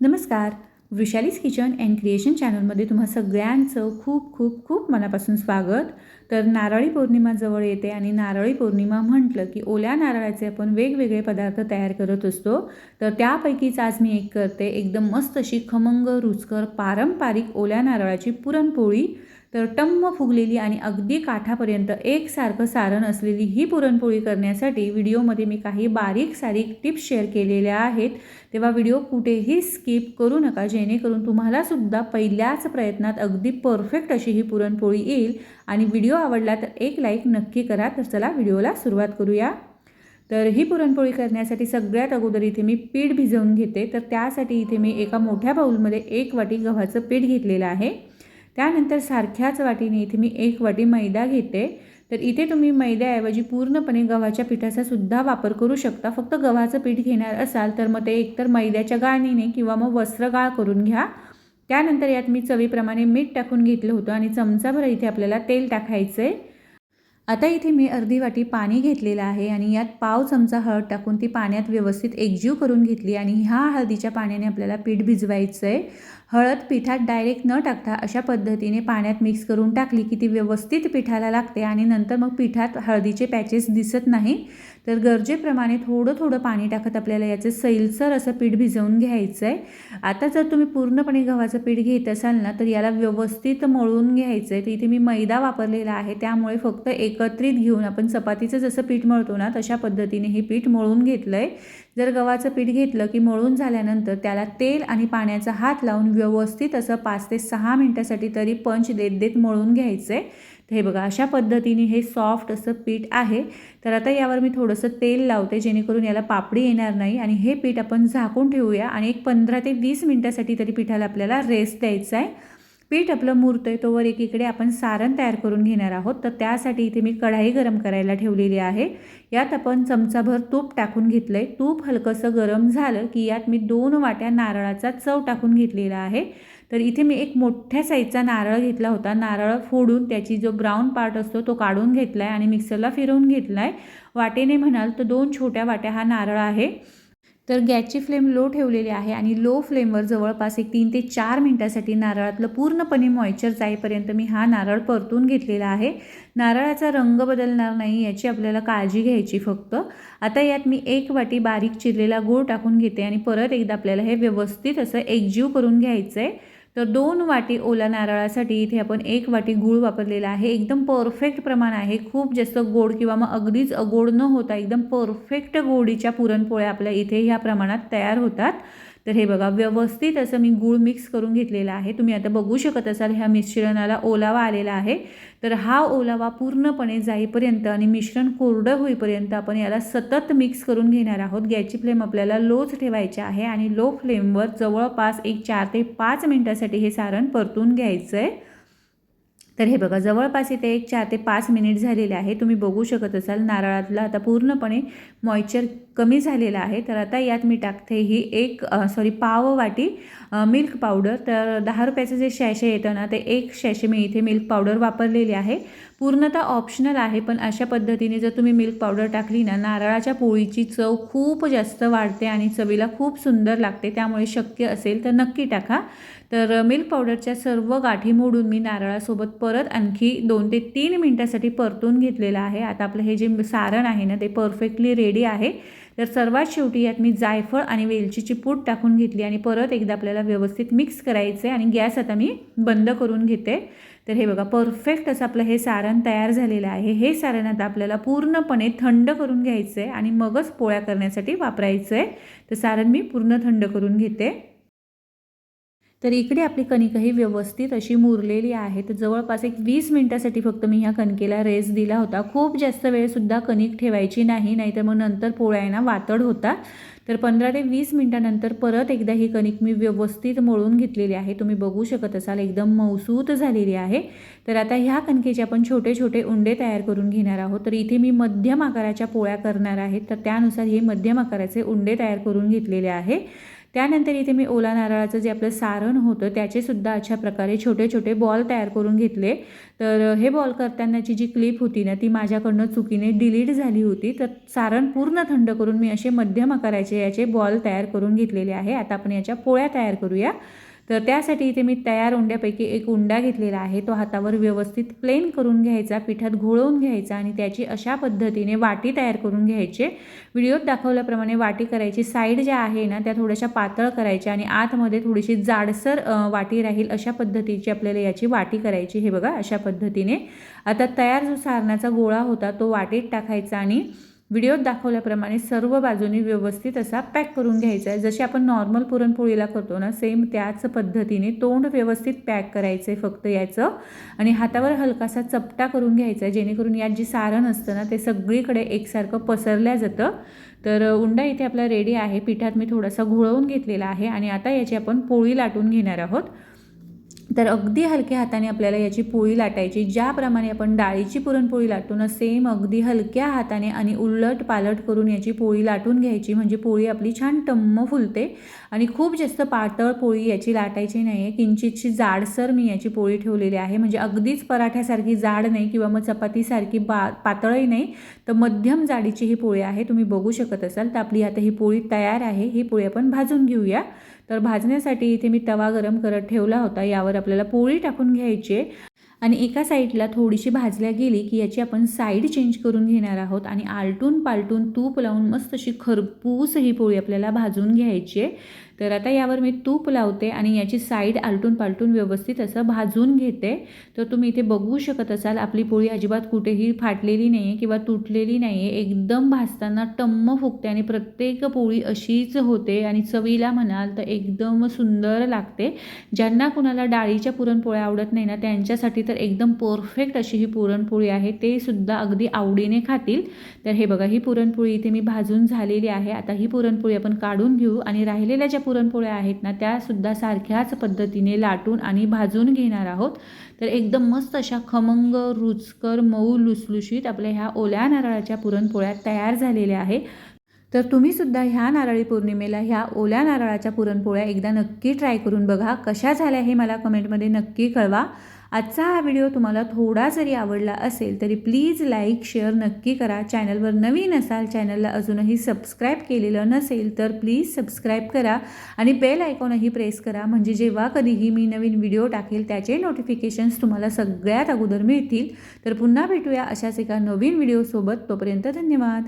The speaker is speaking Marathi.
नमस्कार. वृषालीज किचन अँड क्रिएशन चॅनलमध्ये तुम्हा सगळ्यांचं खूप खूप खूप मनापासून स्वागत. तर नारळी पौर्णिमा जवळ येते आणि नारळी पौर्णिमा म्हटलं की ओल्या नारळाचे आपण वेगवेगळे पदार्थ तयार करत असतो. तर त्यापैकीच आज मी एक करते. एकदम मस्त अशी खमंग रुचकर पारंपरिक ओल्या नारळाची पुरणपोळी. तर टम्म फुगलेली आणि अगदी काठापर्यंत एकसारखं सारण असलेली ही पुरणपोळी करण्यासाठी व्हिडिओमध्ये मी काही बारीक सारीक टिप्स शेअर केलेल्या आहेत. तेव्हा व्हिडिओ कुठेही स्किप करू नका जेणेकरून तुम्हालासुद्धा पहिल्याच प्रयत्नात अगदी परफेक्ट अशी ही पुरणपोळी येईल. आणि व्हिडिओ आवडला तर एक लाईक नक्की करा. तर चला व्हिडिओला सुरुवात करूया. तर ही पुरणपोळी करण्यासाठी सगळ्यात अगोदर इथे मी पीठ भिजवून घेते. तर त्यासाठी इथे मी एका मोठ्या बाऊलमध्ये एक वाटी गव्हाचं पीठ घेतलेलं आहे. त्यानंतर सारख्याच वाटीने इथे मी एक वाटी मैदा घेते. तर इथे तुम्ही मैद्याऐवजी पूर्णपणे गव्हाच्या पिठाचा सुद्धा वापर करू शकता. फक्त गव्हाचं पीठ घेणार असाल तर मग ते एकतर मैद्याच्या गाळणीने किंवा मग वस्त्रगाळ करून घ्या. त्यानंतर यात मी चवीप्रमाणे मीठ टाकून घेतलं होतं आणि चमचाभर इथे आपल्याला तेल टाकायचं आहे आता इथे मी अर्धी वाटी पाणी घेतलेलं आहे आणि यात पाव चमचा हळद टाकून ती पाण्यात व्यवस्थित एकजीव करून घेतली आणि ह्या हळदीच्या पाण्याने आपल्याला पीठ भिजवायचं आहे हळद पिठात डायरेक्ट न टाकता अशा पद्धतीने पाण्यात मिक्स करून टाकली की ती व्यवस्थित पिठाला लागते आणि नंतर मग पिठात हळदीचे पॅचेस दिसत नाही. तर गरजेप्रमाणे थोडं थोडं पाणी टाकत आपल्याला याचं सैलसर असं पीठ भिजवून घ्यायचं आहे आता जर तुम्ही पूर्णपणे गव्हाचं पीठ घेत असाल ना तर याला व्यवस्थित मळून घ्यायचं आहे तर इथे मी मैदा वापरलेला आहे. त्यामुळे फक्त एकत्रित घेऊन आपण चपातीचं जसं पीठ मळतो ना तशा पद्धतीने हे पीठ मळून घेतलं आहे जर गव्हाचं पीठ घेतलं की मळून झाल्यानंतर त्याला तेल आणि पाण्याचा हात लावून व्यवस्थित असं पाच ते सहा मिनटासाठी तरी पंच देत देत मळून घ्यायचं. आहे हे बघा अशा पद्धतीने हे सॉफ्ट असं पीठ आहे. तर आता यावर मी थोडंसं तेल लावते जेणेकरून याला पापडी येणार नाही. आणि हे पीठ आपण झाकून ठेवूया आणि एक पंधरा ते वीस मिनटासाठी तरी पिठाला आपल्याला रेस्ट द्यायचा आहे. पीठ आपलं मुरतं आहे तोवर एकीकडे आपण सारण तयार करून घेणार आहोत. तर त्यासाठी इथे मी कढाई गरम करायला ठेवलेली आहे. यात आपण चमचाभर तूप टाकून घेतलं आहे तूप हलकंसं गरम झालं की यात मी दोन वाट्या नारळाचा चव टाकून घेतलेला आहे. तर इथे मी एक मोठ्या साईजचा नारळ घेतला होता. नारळ फोडून त्याची जो ब्राऊन पार्ट असतो तो काढून घेतला आहे आणि मिक्सरला फिरवून घेतला आहे वाटेने म्हणाल तर दोन छोट्या वाट्या हा नारळ आहे. तर गॅसची फ्लेम लो ठेवलेली आहे आणि लो फ्लेमवर जवळपास एक तीन ते चार मिनटासाठी नारळातलं पूर्णपणे मॉइश्चर जाईपर्यंत मी हा नारळ परतून घेतलेला आहे. नारळाचा रंग बदलणार नाही याची आपल्याला काळजी घ्यायची फक्त. आता यात मी एक वाटी बारीक चिरलेला गूळ टाकून घेते आणि परत एकदा आपल्याला हे व्यवस्थित असं एकजीव करून घ्यायचं आहे तर दोन वाटी ओला नारळासाठी इथे आपण एक वाटी गूळ वापरलेला आहे. एकदम परफेक्ट प्रमाण आहे. खूप जास्त गोड किंवा मग अगदीच गोड न होता एकदम परफेक्ट गोडीच्या पुरणपोळ्या आपल्या इथे ह्या प्रमाणात तयार होतात. तर हे बघा व्यवस्थित असं मी गूळ मिक्स करून घेतलेला आहे. तुम्ही आता बघू शकत असाल ह्या मिश्रणाला ओलावा आलेला आहे. तर हा ओलावा पूर्णपणे जाईपर्यंत आणि मिश्रण कोरडं होईपर्यंत आपण याला सतत मिक्स करून घेणार आहोत. गॅसची फ्लेम आपल्याला लोच ठेवायची आहे आणि लो फ्लेमवर जवळपास एक चार ते पाच मिनटासाठी हे सारण परतून घ्यायचं आहे तर हे बघा जवळपास इथे एक चार ते पाच मिनिट झालेले आहे. तुम्ही बघू शकत असाल नारळातला आता पूर्णपणे मॉइश्चर कमी झालेलं आहे तर आता यात मी टाकते ही एक सॉरी पाव वाटी मिल्क पावडर तर दहा रुपयाचं जे शॅशे येतं ना ते एक शॅशे मी इथे मिल्क पावडर वापरलेली आहे. पूर्णतः ऑप्शनल आहे पण अशा पद्धतीने जर तुम्ही मिल्क पावडर टाकली ना नारळाच्या पोळीची चव खूप जास्त वाढते आणि चवीला खूप सुंदर लागते. त्यामुळे शक्य असेल तर नक्की टाका. तर मिल्क पावडरच्या सर्व गाठी मोडून मी नारळासोबत परत आणखी दोन ते तीन मिनटासाठी परतून घेतलेलं आहे. आता आपलं हे जे सारण आहे ना ते परफेक्टली रेडी आहे. तर सर्वात शेवटी यात मी जायफळ आणि वेलचीची पूड टाकून घेतली आणि परत एकदा आपल्याला व्यवस्थित मिक्स करायचं आहे आणि गॅस आता मी बंद करून घेते. तर हे बघा परफेक्ट असं आपलं हे सारण तयार झालेलं आहे. हे सारण आता आपल्याला पूर्णपणे थंड करून घ्यायचं आहे आणि मगच पोळ्या करण्यासाठी वापरायचं आहे तर सारण मी पूर्ण थंड करून घेते. तर इकडे आपली कणिकही व्यवस्थित अशी मुरलेली आहे तर जवळपास एक वीस मिनटासाठी फक्त मी ह्या कणकेला रेस दिला होता. खूप जास्त वेळसुद्धा कणिक ठेवायची नाही नाहीतर मग नंतर पोळ्यांना वातड होता. तर पंधरा ते वीस मिनटानंतर परत एकदा ही कणिक मी व्यवस्थित मळून घेतलेली आहे. तुम्ही बघू शकत असाल एकदम मौसूत झालेली आहे. तर आता ह्या कणकेचे आपण छोटे छोटे उंडे तयार करून घेणार आहोत. तर इथे मी मध्यम आकाराच्या पोळ्या करणार आहे. तर त्यानुसार हे मध्यम आकाराचे उंडे तयार करून घेतलेले आहे. त्यानंतर इथे मी ओला नारळाचं जे आपलं सारण होतं त्याचेसुद्धा अशा प्रकारे छोटे छोटे बॉल तयार करून घेतले. तर हे बॉल करतानाची जी क्लिप होती ना ती माझ्याकडनं चुकीने डिलीट झाली होती. तर सारण पूर्ण थंड करून मी असे मध्यम आकाराचे याचे बॉल तयार करून घेतलेले आहे. आता आपण याच्या पोळ्या तयार करूया. तर त्यासाठी इथे मी तयार उंड्यापैकी एक उंडा घेतलेला आहे. तो हातावर व्यवस्थित प्लेन करून घ्यायचा पिठात घोळवून घ्यायचा आणि त्याची अशा पद्धतीने वाटी तयार करून घ्यायचे. व्हिडिओत दाखवल्याप्रमाणे वाटी करायची. साईड ज्या आहे ना त्या थोड्याशा पातळ करायच्या आणि आतमध्ये थोडीशी जाडसर वाटी राहील अशा पद्धतीची आपल्याला याची वाटी करायची. हे बघा अशा पद्धतीने. आता तयार जो सारणाचा गोळा होता तो वाटीत टाकायचा आणि व्हिडिओत दाखवल्याप्रमाणे सर्व बाजूनी व्यवस्थित असा पॅक करून घ्यायचा आहे. जशी आपण नॉर्मल पुरणपोळीला करतो ना सेम त्याच पद्धतीने तोंड व्यवस्थित पॅक करायचं आहे फक्त याचं. आणि हातावर हलकासा चपटा करून घ्यायचा आहे जेणेकरून यात जी सारण असतं ना ते सगळीकडे एकसारखं पसरल्या जातं. तर उंडा इथे आपला रेडी आहे. पिठात मी थोडासा घोळवून घेतलेला आहे आणि आता याची आपण पोळी लाटून घेणार आहोत. तर अगदी हलक्या हाताने आपल्याला याची पोळी लाटायची ज्याप्रमाणे आपण डाळीची पुरणपोळी लाटतो ना सेम अगदी हलक्या हाताने आणि उलट पालट करून याची पोळी लाटून घ्यायची. म्हणजे पोळी आपली छान टम्म फुलते आणि खूप जास्त पातळ पोळी याची लाटायची नाही आहे किंचितशी जाडसर मी याची पोळी ठेवलेली आहे. म्हणजे अगदीच पराठ्यासारखी जाड नाही किंवा मग चपातीसारखी बा पातळही नाही. तर मध्यम जाडीची ही पोळी आहे. तुम्ही बघू शकत असाल. तर आपली आता ही पोळी तयार आहे. ही पोळी आपण भाजून घेऊया. तर भाजण्यासाठी इथे मी तवा गरम करत ठेवला होता. यावर आपल्याला पोळी टाकून घ्यायची. आहे आणि एका साईडला थोडीशी भाजल्या गेली की याची आपण साईड चेंज करून घेणार आहोत. आणि आलटून पालटून तूप लावून मस्त अशी खरपूस ही पोळी आपल्याला भाजून घ्यायची आहे. तर आता यावर मी तूप लावते आणि याची साईड आलटून पालटून व्यवस्थित असं भाजून घेते. तर तुम्ही इथे बघू शकत असाल आपली पोळी अजिबात कुठेही फाटलेली नाही आहे किंवा तुटलेली नाही आहे एकदम भाजताना टम्म फुगते आणि प्रत्येक पोळी अशीच होते आणि चवीला म्हणाल तर एकदम सुंदर लागते. ज्यांना कुणाला डाळीच्या पुरणपोळ्या आवडत नाही ना त्यांच्यासाठी तर एकदम परफेक्ट अशी ही पुरणपोळी आहे. ते सुद्धा अगदी आवडीने खातील. तर हे बघा ही पुरणपोळी इथे मी भाजून झालेली आहे. आता ही पुरणपोळी आपण काढून घेऊ आणि राहिलेल्या ज्या पुरणपोळ्या आहेत ना त्यासुद्धा सारख्याच पद्धतीने लाटून आणि भाजून घेणार आहोत. तर एकदम मस्त अशा खमंग रुचकर मऊ लुसलुशीत आपल्या ह्या ओल्या नारळाच्या पुरणपोळ्या तयार झालेल्या आहे तर तुम्ही सुद्धा ह्या नारळी पौर्णिमेला ह्या ओल्या नारळाच्या पुरणपोळ्या एकदा नक्की ट्राय करून बघा कशा झाल्या हे मला कमेंटमध्ये नक्की कळवा. आजचा हा व्हिडिओ तुम्हाला थोडा जरी आवडला असेल तरी प्लीज लाईक शेअर नक्की करा. चॅनलवर नवीन असाल चॅनलला अजूनही सबस्क्राईब केलेलं नसेल तर प्लीज सबस्क्राईब करा आणि बेल आयकॉनही प्रेस करा. म्हणजे जेव्हा कधीही मी नवीन व्हिडिओ टाकेल त्याचे नोटिफिकेशन्स तुम्हाला सगळ्यात अगोदर मिळतील. तर पुन्हा भेटूया अशाच एका नवीन व्हिडिओसोबत. तोपर्यंत धन्यवाद.